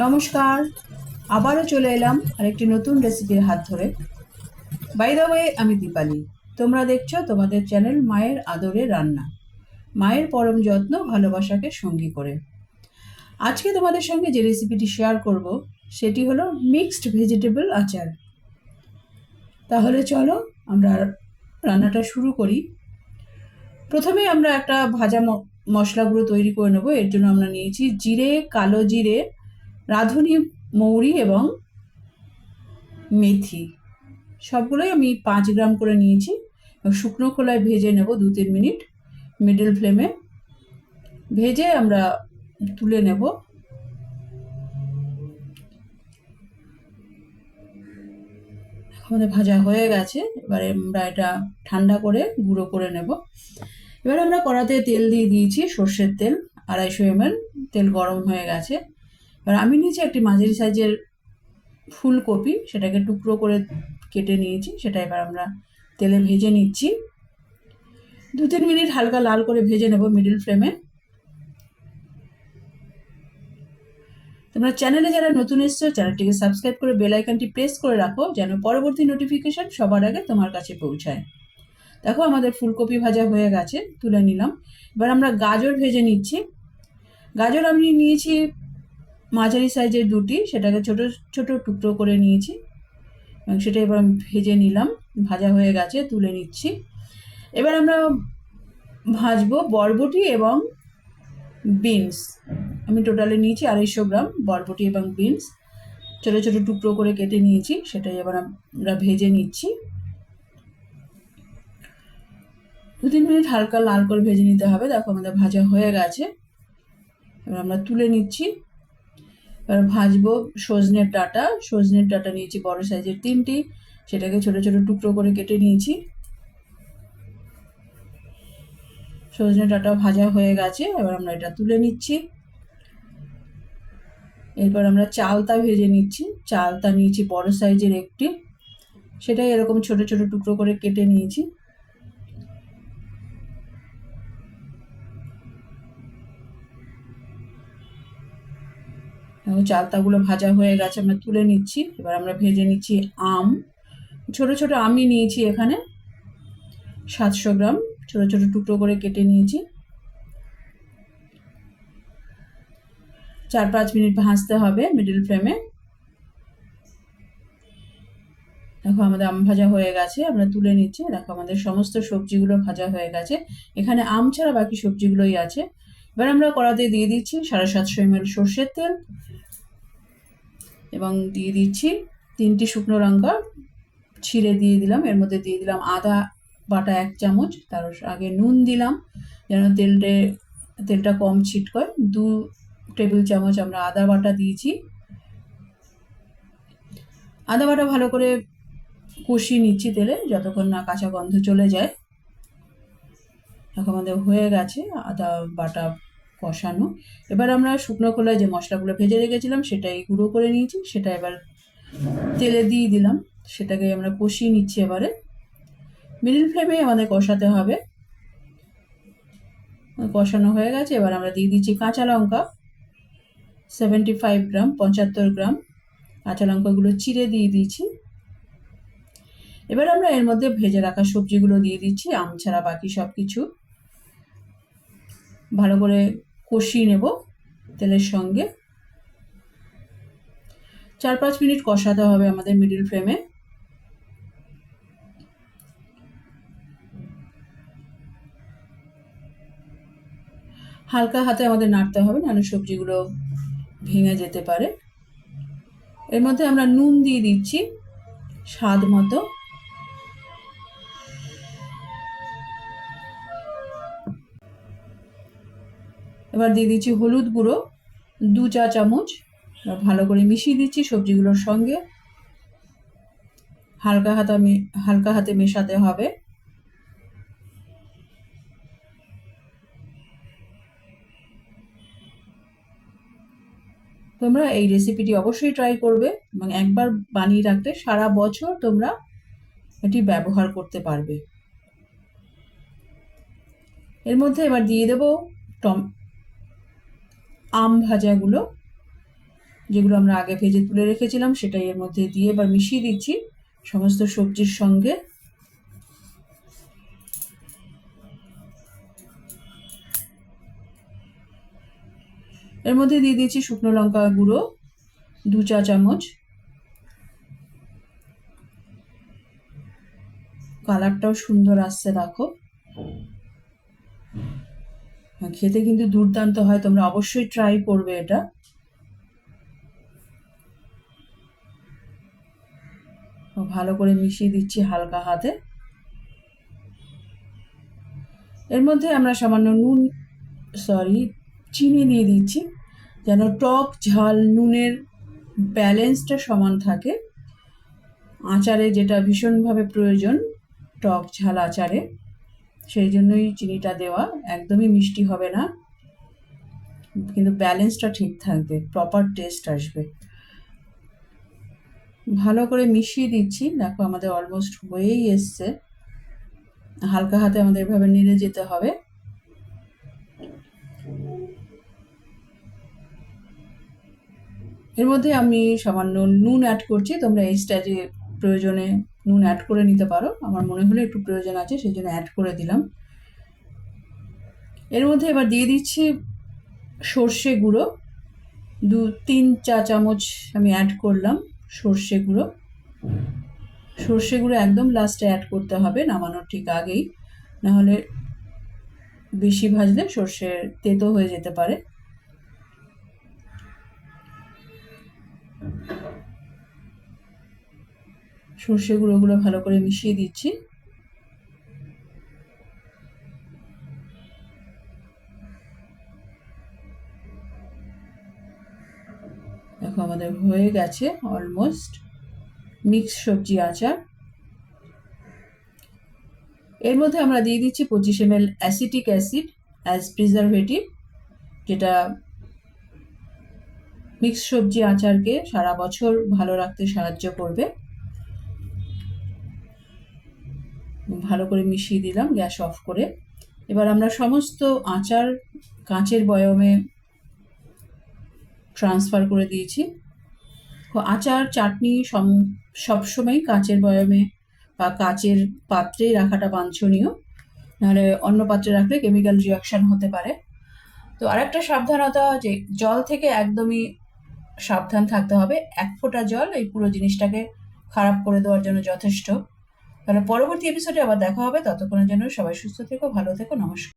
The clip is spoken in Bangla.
নমস্কার। আবারও চলে এলাম আরেকটি নতুন রেসিপির হাত ধরে। বাই দ্য ওয়ে আমি দীপালি। তোমরা দেখছ তোমাদের চ্যানেল মায়ের আদরে রান্না। মায়ের পরম যত্ন, ভালোবাসাকে সঙ্গী করে। আজকে তোমাদের সঙ্গে যে রেসিপিটি শেয়ার করব, সেটি হলো মিক্সড ভেজিটেবল আচার। তাহলে চলো আমরা রান্নাটা শুরু করি। প্রথমে আমরা একটা ভাজা ম- মশলা গুঁড়ো তৈরি করে নেব। এর জন্য আমরা নিয়েছি জিরে, কালো জিরে রাঁধুনি, মৌরি এবং মেথি। সবগুলোই আমি পাঁচ গ্রাম করে নিয়েছি। শুকনো খোলায় ভেজে নেব দু তিন মিনিট। মিডল ফ্লেমে ভেজে আমরা তুলে নেব। আমাদের ভাজা হয়ে গেছে। এবারে আমরা এটা ঠান্ডা করে গুঁড়ো করে নেব। এবার আমরা কড়াতে তেল দিয়ে দিয়েছি সর্ষের তেল। আড়াইশো এমএল তেল গরম হয়ে গেছে। এবার আমি নিয়েছি একটি মাঝারি সাইজের ফুলকপি সেটাকে টুকরো করে কেটে নিয়েছি, সেটা এবার আমরা তেলে ভেজে নিচ্ছি। দু তিন মিনিট হালকা লাল করে ভেজে নেব মিডিল ফ্লেমে তোমরা চ্যানেলে যারা নতুন এসছো চ্যানেলটিকে সাবস্ক্রাইব করে বেল আইকনটি প্রেস করে রাখো, যেন পরবর্তী নোটিফিকেশন সবার আগে তোমার কাছে পৌঁছায়। দেখো আমাদের ফুলকপি ভাজা হয়ে গেছে, তুলে নিলাম। এবার আমরা গাজর ভেজে নিচ্ছি। গাজর আমি নিয়েছি মাঝারি সাইজের দুটি, সেটাকে ছোট ছোট টুকরো করে নিয়েছি। এবং সেটা এবার ভেজে নিলাম, ভাজা হয়ে গেছে, তুলে নিচ্ছি। এবার আমরা ভাজবো বরবটি এবং বিনস। আমি টোটালে নিয়েছি আড়াইশো গ্রাম বরবটি এবং বিনস। ছোটো ছোটো টুকরো করে কেটে নিয়েছি, সেটাই এবার আমরা ভেজে নিচ্ছি। দু তিন মিনিট হালকা লাল করে ভেজে নিতে হবে। দেখো আমাদের ভাজা হয়ে গেছে। এবার আমরা তুলে নিচ্ছি। এবার ভাজবো সজনের ডাটা সজনের ডাটা নিয়েছি বড় সাইজের তিনটি, সেটাকে ছোট ছোট টুকরো করে কেটে নিয়েছি। সজনে ডাটা ভাজা হয়ে গেছে, এবার আমরা এটা তুলে নিচ্ছি। এরপর আমরা চালতা ভেজে নিচ্ছি, চালতা নিয়েছি বড় সাইজের একটি, সেটাই এরকম ছোট ছোট টুকরো করে কেটে নিয়েছি। চালতাগুলো ভাজা হয়ে গেছে, আমরা তুলে নিচ্ছি। এবার আমরা ভেজে নিচ্ছি আম। ছোট ছোট আমি নিয়েছি এখানে। সাতশো গ্রাম ছোট ছোট টুকরো করে কেটে নিয়েছি। চার পাঁচ মিনিট ভাজতে হবে মিডিল ফ্লেমে দেখো আমাদের আম ভাজা হয়ে গেছে, আমরা তুলে নিচ্ছি। দেখো আমাদের সমস্ত সবজিগুলো ভাজা হয়ে গেছে। এখানে আম ছাড়া বাকি সবজিগুলোই আছে। এবার আমরা কড়াতে দিয়ে দিচ্ছি সাড়ে সাতশো এমএল সর্ষের তেল। এবং দিয়ে দিচ্ছি তিনটি শুকনো লঙ্কা, ছিঁড়ে দিয়ে দিলাম, এর মধ্যে দিয়ে দিলাম আদা বাটা এক চামচ, তার আগে নুন দিলাম, যেন তেলটে, তেলটা কম ছিটকয়। দু টেবিল চামচ আমরা আদা বাটা দিয়েছি। আদা বাটা ভালো করে কষিয়ে নিচ্ছি তেলে, যতক্ষণ না কাঁচা গন্ধ চলে যায়। এখন আমাদের হয়ে গেছে আদা বাটা কষানো। এবার আমরা শুকনো খোলায় যে মশলাগুলো ভেজে রেখেছিলাম, সেটাই গুঁড়ো করে নিয়েছি। সেটা এবার তেলে দিয়ে দিলাম। সেটাকে আমরা কষিয়ে নিচ্ছি এবারে। মিডিল ফ্লেমে আমাদের কষাতে হবে। কষানো হয়ে গেছে। এবার আমরা দিয়ে দিচ্ছি কাঁচা লঙ্কা সেভেন্টি ফাইভ গ্রাম, পঁচাত্তর গ্রাম। কাঁচা লঙ্কাগুলো চিড়ে দিয়ে দিয়েছি এবার আমরা এর মধ্যে ভেজে রাখা সবজিগুলো দিয়ে দিচ্ছি। আম ছাড়া বাকি সব কিছু ভালো করে কষিয়ে নেব তেলের সঙ্গে। চার পাঁচ মিনিট কষাতে হবে আমাদের মিডিল ফ্লেমে হালকা হাতে আমাদের নাড়তে হবে, নাহলে সবজিগুলো ভেঙে যেতে পারে। এর মধ্যে আমরা নুন দিয়ে দিচ্ছি স্বাদ মতো। এবার দিয়ে দিচ্ছি হলুদ গুঁড়ো, দু চা চামচ ভালো করে মিশিয়ে দিচ্ছি সবজিগুলোর সঙ্গে। হালকা হাতে হালকা হাতে মেশাতে হবে। তোমরা এই রেসিপিটি অবশ্যই ট্রাই করবে এবং একবার বানিয়ে রাখতে সারা বছর তোমরা এটি ব্যবহার করতে পারবে। এর মধ্যে এবার দিয়ে দেবো টম আম ভাজাগুলো, যেগুলো আমরা আগে ভেজে তুলে রেখেছিলাম, সেটাই এর মধ্যে দিয়ে এবার মিশিয়ে দিচ্ছি সমস্ত সবজির সঙ্গে। এর মধ্যে দিয়ে দিয়েছি শুকনো লঙ্কা গুঁড়ো, দু চা চামচ। কালারটাও সুন্দর আসছে, দেখো। খেতে কিন্তু দুর্দান্ত হয়, তোমরা অবশ্যই ট্রাই করবে এটা। ভালো করে মিশিয়ে দিচ্ছি হালকা হাতে। এর মধ্যে আমরা সামান্য নুন সরি চিনি দিয়ে দিচ্ছি, যেন টক ঝাল নুনের ব্যালেন্সটা সমান থাকে। আচারে যেটা ভীষণভাবে প্রয়োজন, টক ঝাল আচারে। সেই জন্যই চিনিটা দেওয়া। একদমই মিষ্টি হবে না। কিন্তু ব্যালেন্সটা ঠিক থাকবে প্রপার টেস্ট আসবে। ভালো করে মিশিয়ে দিচ্ছি। দেখো আমাদের অলমোস্ট হয়েই এসছে। হালকা হাতে আমাদের এভাবে নেড়ে যেতে হবে। এর মধ্যে আমি সামান্য নুন অ্যাড করছি। তোমরা এই স্টাইলে প্রয়োজনে নুন অ্যাড করে নিতে পারো। আমার মনে হলো একটু প্রয়োজন আছে সেই জন্য অ্যাড করে দিলাম। এর মধ্যে এবার দিয়ে দিচ্ছি সর্ষে গুঁড়ো। দু, তিন চা চামচ আমি অ্যাড করলাম সর্ষে গুঁড়ো। সর্ষে গুঁড়ো একদম লাস্টে অ্যাড করতে হবে, নামানোর ঠিক আগেই। নাহলে বেশি ভাজলে সর্ষের তেতো হয়ে যেতে পারে। সর্ষে গুঁড়োগুলো ভালো করে মিশিয়ে দিচ্ছি। দেখো আমাদের হয়ে গেছে অলমোস্ট মিক্স সবজি আচার। এর মধ্যে আমরা দিয়ে দিচ্ছি পঁচিশ M L acetic acid as preservative যেটা মিক্স সবজি আচারকে সারা বছর ভালো রাখতে সাহায্য করবে। ভালো করে মিশিয়ে দিলাম, গ্যাস অফ করে। এবার আমরা সমস্ত আচার কাঁচের বয়মে ট্রান্সফার করে দিয়েছি। আচার, চাটনি সম সবসময় কাঁচের বয়মে বা কাঁচের পাত্রেই রাখাটা বাঞ্ছনীয়। নাহলে অন্য পাত্রে রাখলে কেমিক্যাল রিয়াকশান হতে পারে। তো আরেকটা সাবধানতা যে, জল থেকে একদমই সাবধান থাকতে হবে। এক ফোঁটা জল এই পুরো জিনিসটাকে খারাপ করে দেওয়ার জন্য যথেষ্ট। তাহলে পরবর্তী এপিসোডে আবার দেখা হবে। ততক্ষণের জন্য সবাই সুস্থ থেকো ভালো থেকো নমস্কার।